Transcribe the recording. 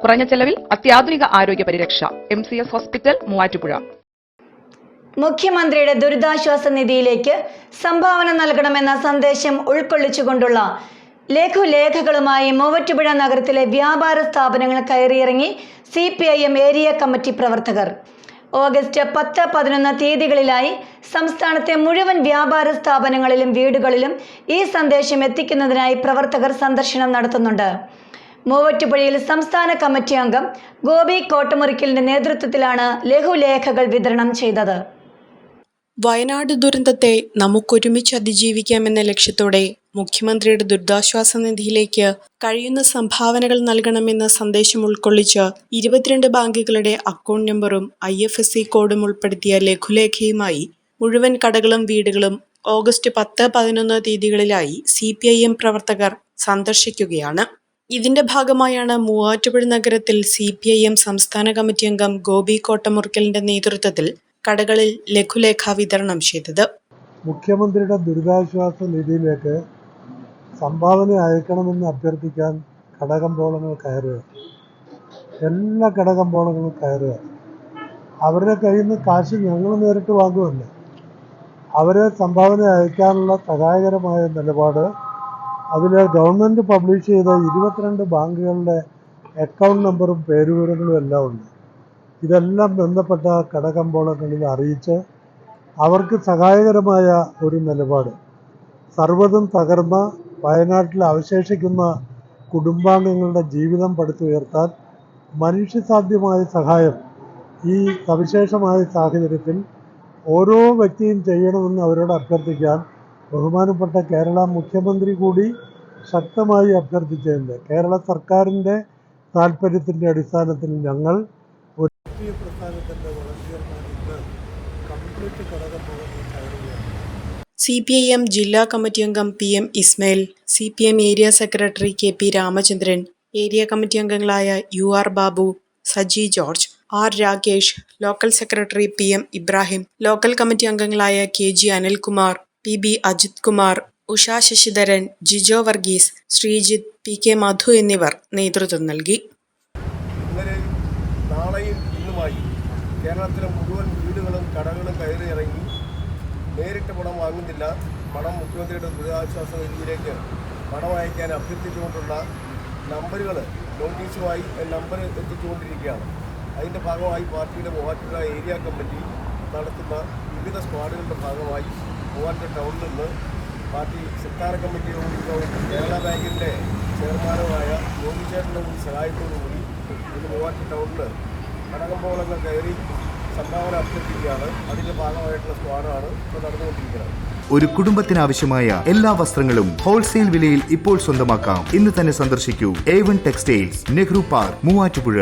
കുറഞ്ഞ ചെലവിൽ അത്യാധുനിക ആരോഗ്യ പരിരക്ഷ. M C S hospital Muvattupuzha. മുഖ്യമന്ത്രിയുടെ ദുരിതാശ്വാസ നിധിയിലേക്ക് സംഭാവന നൽകണമെന്ന സന്ദേശം ഉൾക്കൊള്ളിച്ചുകൊണ്ടുള്ള ലഘുലേഖകളുമായി മൂവറ്റുപുഴ നഗരത്തിലെ വ്യാപാര സ്ഥാപനങ്ങൾ കയറിയിറങ്ങി C P I M area committee പ്രവർത്തകർ. ഓഗസ്റ്റ് പത്ത് പതിനൊന്ന് തീയതികളിലായി സംസ്ഥാനത്തെ മുഴുവൻ വ്യാപാര സ്ഥാപനങ്ങളിലും വീടുകളിലും ഈ സന്ദേശം എത്തിക്കുന്നതിനായി പ്രവർത്തകർ സന്ദർശനം നടത്തുന്നുണ്ട്. മൂവറ്റുപുഴയിൽ സംസ്ഥാന കമ്മിറ്റി അംഗം ഗോപി കോട്ടമുറിക്കലിന്റെ നേതൃത്വത്തിലാണ് ലഘുലേഖകൾ വിതരണം ചെയ്തത്. വയനാട് ദുരന്തത്തെ നമുക്കൊരുമിച്ച് അതിജീവിക്കാമെന്ന ലക്ഷ്യത്തോടെ മുഖ്യമന്ത്രിയുടെ ദുരിതാശ്വാസ നിധിയിലേക്ക് കഴിയുന്ന സംഭാവനകൾ നൽകണമെന്ന സന്ദേശം ഉൾക്കൊള്ളിച്ച് ഇരുപത്തിരണ്ട് ബാങ്കുകളുടെ അക്കൗണ്ട് നമ്പറും ഐ എഫ് എസ് സി കോഡും ഉൾപ്പെടുത്തിയ ലഘുലേഖയുമായി മുഴുവൻ കടകളും വീടുകളും ഓഗസ്റ്റ് പത്ത് പതിനൊന്ന് തീയതികളിലായി സി പി ഐ എം പ്രവർത്തകർ സന്ദർശിക്കുകയാണ്. ഇതിന്റെ ഭാഗമായാണ് മൂവാറ്റുപുഴ നഗരത്തിൽ സി പി ഐ എം സംസ്ഥാന കമ്മിറ്റി അംഗം ഗോപി കോട്ടമുറിക്കലിന്റെ നേതൃത്വത്തിൽ കടകളിൽ ലഘുലേഖ വിതരണം ചെയ്തത്. മുഖ്യമന്ത്രിയുടെ ദുരിതാശ്വാസ നിധിയിലേക്ക് സംഭാവന അയക്കണമെന്ന് അഭ്യർത്ഥിക്കാൻ കടകമ്പോളങ്ങൾ കയറുക. എല്ലാ കടകമ്പോളങ്ങളും കയറുക. അവരുടെ കയ്യിൽ നിന്ന് കാശ് ഞങ്ങൾ നേരിട്ട് വാങ്ങുമല്ല അവരെ സംഭാവന അയക്കാനുള്ള സഹായകരമായ നിലപാട് അതിൽ ഗവൺമെന്റ് പബ്ലിഷ് ചെയ്ത ഇരുപത്തിരണ്ട് ബാങ്കുകളുടെ അക്കൗണ്ട് നമ്പറും പേരുവിവരങ്ങളും എല്ലാം ഉണ്ട്. ഇതെല്ലാം ബന്ധപ്പെട്ട കടകമ്പോളങ്ങളിൽ അറിയിച്ച് അവർക്ക് സഹായകരമായ ഒരു നിലപാട്. സർവതും തകർന്ന വയനാട്ടിൽ അവശേഷിക്കുന്ന കുടുംബാംഗങ്ങളുടെ ജീവിതം പടുത്തുയർത്താൻ മനുഷ്യസാധ്യമായ സഹായം ഈ സവിശേഷമായ സാഹചര്യത്തിൽ ഓരോ വ്യക്തിയും ചെയ്യണമെന്ന് അവരോട് അഭ്യർത്ഥിക്കാൻ ബഹുമാനപ്പെട്ട കേരള മുഖ്യമന്ത്രി കൂടി ശക്തമായി അഭ്യർത്ഥിച്ചിട്ടുണ്ട്. കേരള സർക്കാരിന്റെ താല്പര്യത്തിന്റെ അടിസ്ഥാനത്തിൽ ഞങ്ങൾ ഒരു സി പി ഐ എം ജില്ലാ കമ്മിറ്റി അംഗം P M Ismail C P M area secretary K P Ramachandran area committee അംഗങ്ങളായ U R Babu Saji George R Rakesh local secretary P M Ibrahim local committee അംഗങ്ങളായ K G Anilkumar P B Ajith Kumar Usha Sasidharan Jijo Varghese Sreejith P K Madhu എന്നിവർ നേതൃത്വം നൽകി. കേരളത്തിലെ മുഴുവൻ വീടുകളും കടകളും കയറി ഇറങ്ങി നേരിട്ട് പണം വാങ്ങുന്നില്ല. പണം മുഖ്യമന്ത്രിയുടെ ദുരിതാശ്വാസ നിധിയിലേക്ക് പണം അയക്കാൻ അഭ്യർത്ഥിച്ചുകൊണ്ടുള്ള നമ്പറുകൾ നോട്ടീസുമായി നമ്പർ എത്തിച്ചുകൊണ്ടിരിക്കുകയാണ്. അതിന്റെ ഭാഗമായി പാർട്ടിയുടെ മൂവാറ്റുപുഴ ഏരിയ കമ്മിറ്റി നടത്തുന്ന വിവിധ സ്ക്വാഡുകളുടെ ഭാഗമായി മൂവാറ്റുപുഴ ടൗണിൽ നിന്ന് പാർട്ടി സംസ്ഥാന കമ്മിറ്റി യോഗവും കേരള ബാങ്കിന്റെ ചെയർമാനുമായ യോഗിച്ചേട്ടന്റെ കൂടി സഹായത്തോടുകൂടി ഇന്ന് മൂവാറ്റ ടൗണിൽ കടകമ്പോളങ്ങൾ കയറി സംഭാവന അഭ്യർത്ഥിക്കുകയാണ്. അതിന്റെ ഭാഗമായിട്ടുള്ള സ്ക്വാഡാണ് ഇപ്പോൾ നടന്നുകൊണ്ടിരിക്കുന്നത്. ഒരു കുടുംബത്തിനാവശ്യമായ എല്ലാ വസ്ത്രങ്ങളും ഹോൾസെയിൽ വിലയിൽ ഇപ്പോൾ സ്വന്തമാക്കാം. ഇന്ന് തന്നെ സന്ദർശിക്കൂ. A one textiles Nehru park Muvattupuzha.